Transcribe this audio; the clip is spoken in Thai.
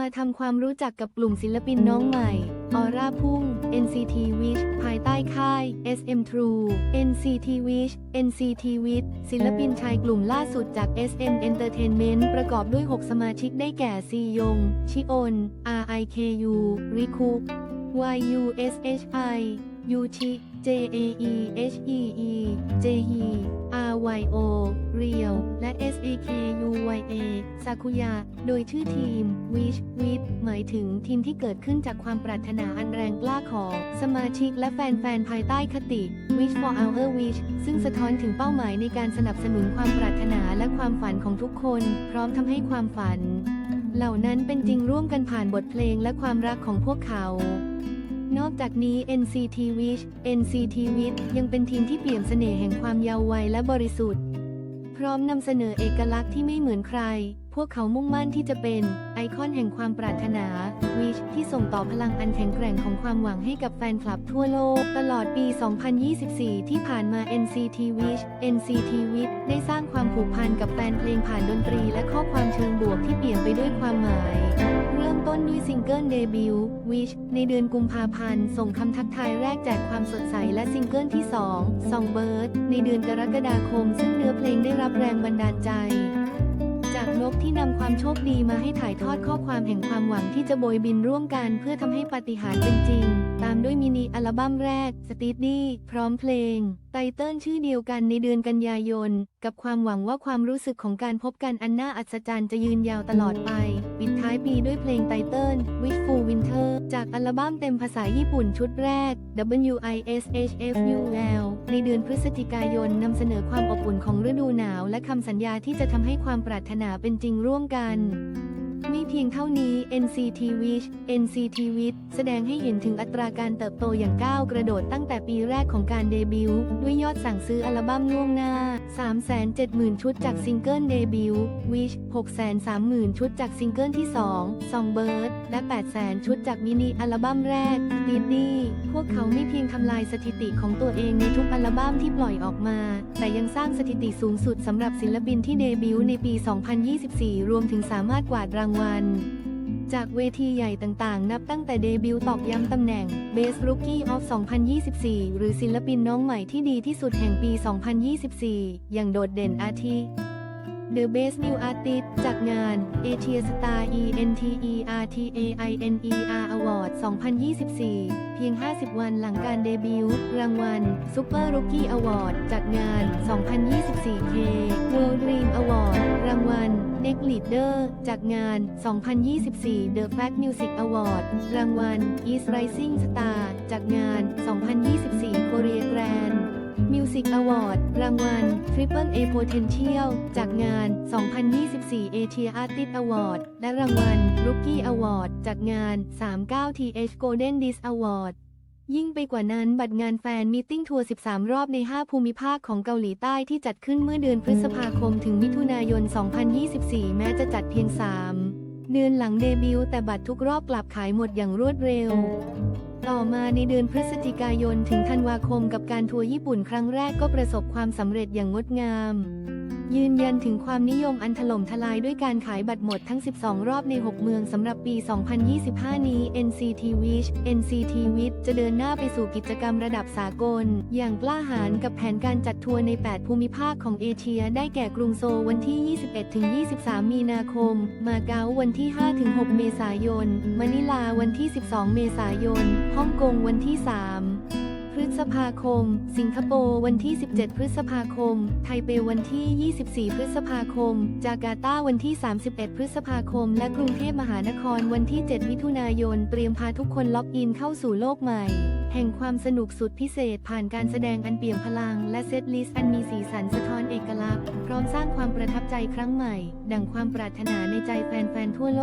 มาทำความรู้จักกับกลุ่มศิลปินน้องใหม่ ออร่าพุ่ง NCT Wish ภายใต้ค่าย SM True NCT Wish NCT Wish ศิลปินชายกลุ่มล่าสุดจาก SM Entertainment ประกอบด้วย 6 สมาชิกได้แก่ซียง ชิโอน RIKU ริคุ YUSHI UCHI JAE HEE JHE RYO Real และ SAKUYA ซากุยะ โดยชื่อทีม Wish With หมายถึงทีมที่เกิดขึ้นจากความปรารถนาอันแรงกล้าของ สมาชิกและแฟนๆ ภายใต้คติ Wish for Our Wish ซึ่งสะท้อนถึงเป้าหมายในการสนับสนุนความปรารถนาและความฝันของทุกคน พร้อมทำให้ความฝัน เหล่านั้นเป็นจริงร่วมกันผ่านบทเพลงและความรักของพวกเขา นอกจากนี้ NCT Wish NCT Wish ยังเป็นทีมที่เปี่ยมเสน่ห์แห่งความเยาว์วัยและบริสุทธิ์ พร้อมนำเสนอเอกลักษณ์ที่ไม่เหมือนใคร พวกเขามุ่งมั่นที่จะเป็นไอคอนแห่งความปรารถนา Wish ที่ส่งต่อพลังอันแข็งแกร่งของความหวังให้กับแฟนคลับทั่วโลก ตลอดปี 2024 ที่ผ่านมา NCT Wish NCT Wish ได้สร้างความผูกพันกับแฟนเพลงผ่านดนตรี และข้อความเชิงบวกที่เปลี่ยนไปด้วยความหมาย เริ่มต้นด้วยซิงเกิลเดบิวต์ Wish ในเดือนกุมภาพันธ์ ส่งคำทักทายแรกแจกความสดใสและซิงเกิลที่ 2 Songbird ในเดือนกรกฎาคม ซึ่งเนื้อเพลงได้รับแรงบันดาลใจ นกที่นำความโชคดีมาให้ถ่ายทอดข้อความแห่งความหวังที่จะโบยบินร่วมกันเพื่อทำให้ปาฏิหาริย์เป็นจริง ตามด้วยมินิอัลบั้มแรก s t e a d y พร้อมเพลง ไตเติ้ลชื่อเดียวกันในเดือนกันยายน กับความหวังว่าความรู้สึกของการพบกันอันน่าอัศจรรย์จะยืนยาวตลอดไป ปิดท้ายปีด้วยเพลงไตเติ้ล Wishful Winter จากอัลบั้มเต็มภาษาญี่ปุ่นชุดแรก W I S H F U L ในเดือนพฤศจิกายนนำเสนอความอบอุ่นของฤดูหนาว และคำสัญญาที่จะทำให้ความปรารถนาเป็นจริงร่วมกัน ไม่เพียงเท่านี้ NCT Wish NCT Wish แสดงให้เห็นถึงอัตราการเติบโตอย่างก้าวกระโดดตั้งแต่ปีแรกของการเดบิวต์ด้วยยอดสั่งซื้ออัลบั้มล่วงหน้า 370,000 ชุดจากซิงเกิลเดบิวต์ Wish 630,000 ชุดจากซิงเกิลที่ 2 Songbird และ 800,000 ชุดจากมินิอัลบั้มแรก d i d y พวกเขาไม่เพียงทำลายสถิติของตัวเองในทุกอัลบั้มที่ปล่อยออกมา แต่ยังสร้างสถิติสูงสุดสำหรับศิลปินที่เดบิวต์ในปี 2024 รวมถึงสามารถกวาดรางวัลจากเวทีใหญ่ต่างๆ นับตั้งแต่เดบิวต์ตอกย้ำตำแหน่ง Best Rookie of 2024 หรือศิลปินน้องใหม่ที่ดีที่สุดแห่งปี 2024 อย่างโดดเด่นอาทิ The Best New Artist จากงาน Asia Star ENTERTAINER Award 2024 เพียง 50 วันหลังการเดบิวต์ รางวัล Super Rookie Award จากงาน 2024 K World Dream Award รางวัล Next Leader จากงาน 2024 The Fact Music Award รางวัล East Rising Star จากงาน 2024 Korea Grand Music Award รางวัล Triple A Potential จากงาน 2024 Asia Artist Award และรางวัล Rookie Award จากงาน 39TH Golden Disc Award ยิ่งไปกว่านั้นบัตรงานแฟนมีตติ้งทัวร์ 13 รอบใน 5 ภูมิภาคของเกาหลีใต้ที่จัดขึ้นเมื่อเดือนพฤษภาคมถึงมิถุนายน 2024 แม้จะจัดเพียง 3 เดือนหลังเดบิวต์แต่บัตรทุกรอบกลับขายหมดอย่างรวดเร็ว ต่อมาในเดือนพฤศจิกายนถึงธันวาคมกับการทัวร์ญี่ปุ่นครั้งแรกก็ประสบความสำเร็จอย่างงดงาม ยืนยันถึงความนิยมอันถล่มทลายด้วยการขายบัตรหมดทั้ง 12 รอบใน 6 เมืองสำหรับปี 2025 นี้ NCT Wish NCT Wish จะเดินหน้าไปสู่กิจกรรมระดับสากล อย่างกล้าหาญกับแผนการจัดทัวร์ใน 8 ภูมิภาคของเอเชีย ได้แก่กรุงโซลวันที่ 21-23 มีนาคม มาเก๊าวันที่ 5-6 เมษายน มะนิลาวันที่ 12 เมษายน ฮ่องกงวันที่ 3 ษภาคม สิงคโปร์วันที่ 17 พฤษภาคม ไทเปวันที่ 24 พฤษภาคม จาการ์ตาวันที่ 31 พฤษภาคม และกรุงเทพมหานครวันที่ 7 มิถุนายน เตรียมพาทุกคนล็อกอินเข้าสู่โลกใหม่ แห่งความสนุกสุดพิเศษผ่านการแสดงอันเปี่ยมพลัง และเซตลิสต์อันมีสีสันสะท้อนเอกลักษณ์ พร้อมสร้างความประทับใจครั้งใหม่ ดังความปรารถนาในใจแฟนๆทั่วโลก